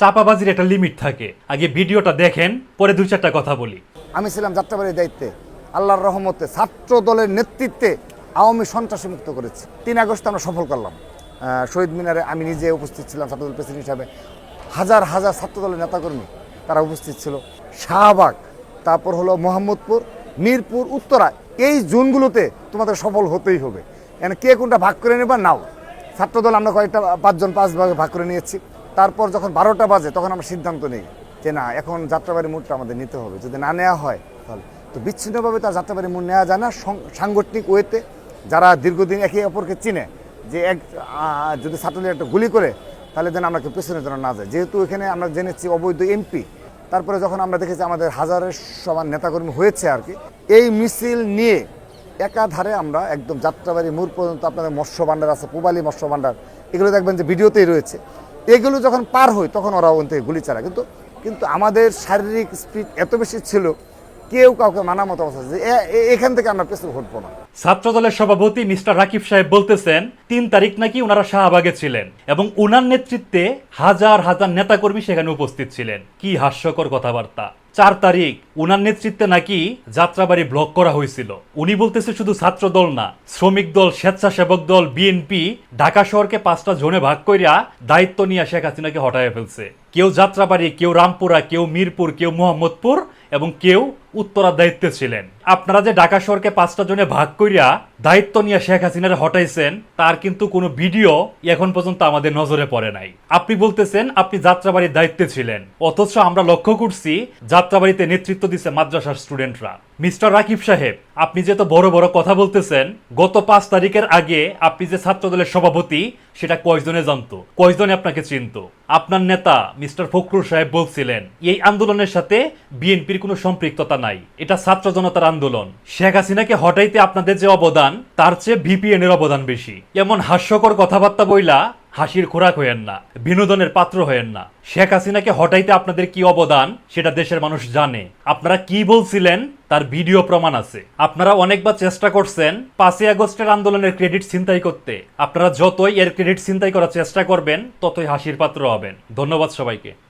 চাপাবাজির একটা লিমিট থাকে। আগে ভিডিওটা দেখেন, পরে দুই চারটা কথা বলি। আমি ছিলাম যাত্রাবাড়ির দায়িত্বে। আল্লাহর রহমতে ছাত্র দলের নেতৃত্বে আওয়ামী সন্ত্রাসী মুক্ত করেছি। তিন আগস্ট আমরা সফল করলাম। শহীদ মিনারে আমি নিজে উপস্থিত ছিলাম, ছাত্রদল প্রেসিডেন্ট হিসাবে। হাজার হাজার ছাত্র দলের নেতাকর্মী তারা উপস্থিত ছিল। শাহবাগ, তারপর হলো মোহাম্মদপুর, মিরপুর, উত্তরা। এই জোনগুলোতে তোমাদের সফল হতেই হবে। এখানে কে কোনটা ভাগ করে নেবা নাও। ছাত্রদল আমরা কয়েকটা পাঁচজন, পাঁচ ভাগে ভাগ করে নিয়েছি। তারপর যখন বারোটা বাজে, তখন আমরা সিদ্ধান্ত নিই যে না, এখন যাত্রাবাড়ি মোড়টা আমাদের নিতে হবে। যদি না নেওয়া হয়, তাহলে। তো বিচ্ছিন্নভাবে তার যাত্রাবাড়ি মোড় নেওয়া যায় না। সাংগঠনিক ওয়েতে যারা দীর্ঘদিন একে অপরকে চিনে, যে এক যদি ছাত্রদের একটা গুলি করে, তাহলে যেন আমরা কেউ পেছনে যেন না যায়। যেহেতু এখানে আমরা জেনেছি অবৈধ এমপি, তারপরে যখন আমরা দেখেছি আমাদের হাজারের সমান নেতাকর্মী হয়েছে আর কি, এই মিছিল নিয়ে একাধারে আমরা একদম যাত্রাবাড়ি মোড় পর্যন্ত আপনাদের মৎস্য ভাণ্ডার আছে, পুবালি মৎস্য ভাণ্ডার এগুলো দেখবেন যে ভিডিওতেই রয়েছে। এগুলো যখন পার হয়, তখন ওরা ওখান থেকে গুলি চালায়। কিন্তু কিন্তু আমাদের শারীরিক স্পিড এত বেশি ছিল কেউ কাউকে মানা মতো অবস্থা এখান থেকে আমরা পেছনে ঘটবো না। ছাত্র দলের সভাপতি মিস্টার রাকিব সাহেব বলতেছেন, তিন তারিখ নাকি ওনারা শাহবাগে ছিলেন এবং উনার নেতৃত্বে হাজার হাজার নেতাকর্মী সেখানে উপস্থিত ছিলেন। কি হাস্যকর কথাবার্তা। চার তারিখ উনার নেতৃত্বে নাকি যাত্রাবাড়ি ব্লক করা হয়েছিল। উনি বলতেছে শুধু ছাত্র দল না, শ্রমিক দল, স্বেচ্ছাসেবক দল বিএনপি ঢাকা শহরকে পাঁচটা জোনে ভাগ কইরা দায়িত্ব নিয়ে শেখ হাসিনাকে হটায় ফেলছে। কেউ যাত্রাবাড়ি, কেউ রামপুরা, কেউ মিরপুর, কেউ মোহাম্মদপুর এবং কেউ উত্তরার দায়িত্বে ছিলেন। আপনারা যে ঢাকা শহরকে পাঁচটা জনে ভাগ কইরা দায়িত্ব নিয়ে শেখ হাসিনারে হটাইছেন, তার কিন্তু কোনো ভিডিও এখন পর্যন্ত আমাদের নজরে পড়ে নাই। আপনি বলতেছেন আপনি যাত্রাবাড়ির দায়িত্বে ছিলেন, অথচ আমরা লক্ষ্য করছি যাত্রাবাড়িতে নেতৃত্ব দিচ্ছে মাদ্রাসার স্টুডেন্টরা। মিস্টার রাকিব সাহেব, আপনি যে তো বড় বড় কথা বলতেছেন, গত পাঁচ তারিখের আগে আপনি যে ছাত্রদলের সভাপতি, সেটা কয়জনে জানতো? কয়জনে আপনাকে চিনতো? আপনার নেতা মিস্টার ফখরুল সাহেব বলছিলেন, এই আন্দোলনের সাথে বিএনপির কোনো সম্পৃক্ততা নাই। এটা ছাত্র জনতার আন্দোলন। শেখ হাসিনাকে হটাইতে আপনাদের যে অবদান, তার চেয়ে ভিপিএন এর অবদান বেশি। এমন হাস্যকর কথাবার্তা বইলা হাসির খোরাক হয়েন না, বিনোদনের পাত্র হয়েন না। শেখ হাসিনাকে হটাইতে আপনাদের কি অবদান, সেটা দেশের মানুষ জানে। আপনারা কি বলছিলেন, তার ভিডিও প্রমাণ আছে। আপনারা অনেকবার চেষ্টা করছেন পাঁচই আগস্টের আন্দোলনের ক্রেডিট ছিনতাই করতে। আপনারা যতই এর ক্রেডিট ছিনতাই করার চেষ্টা করবেন, ততই হাসির পাত্র হবেন। ধন্যবাদ সবাইকে।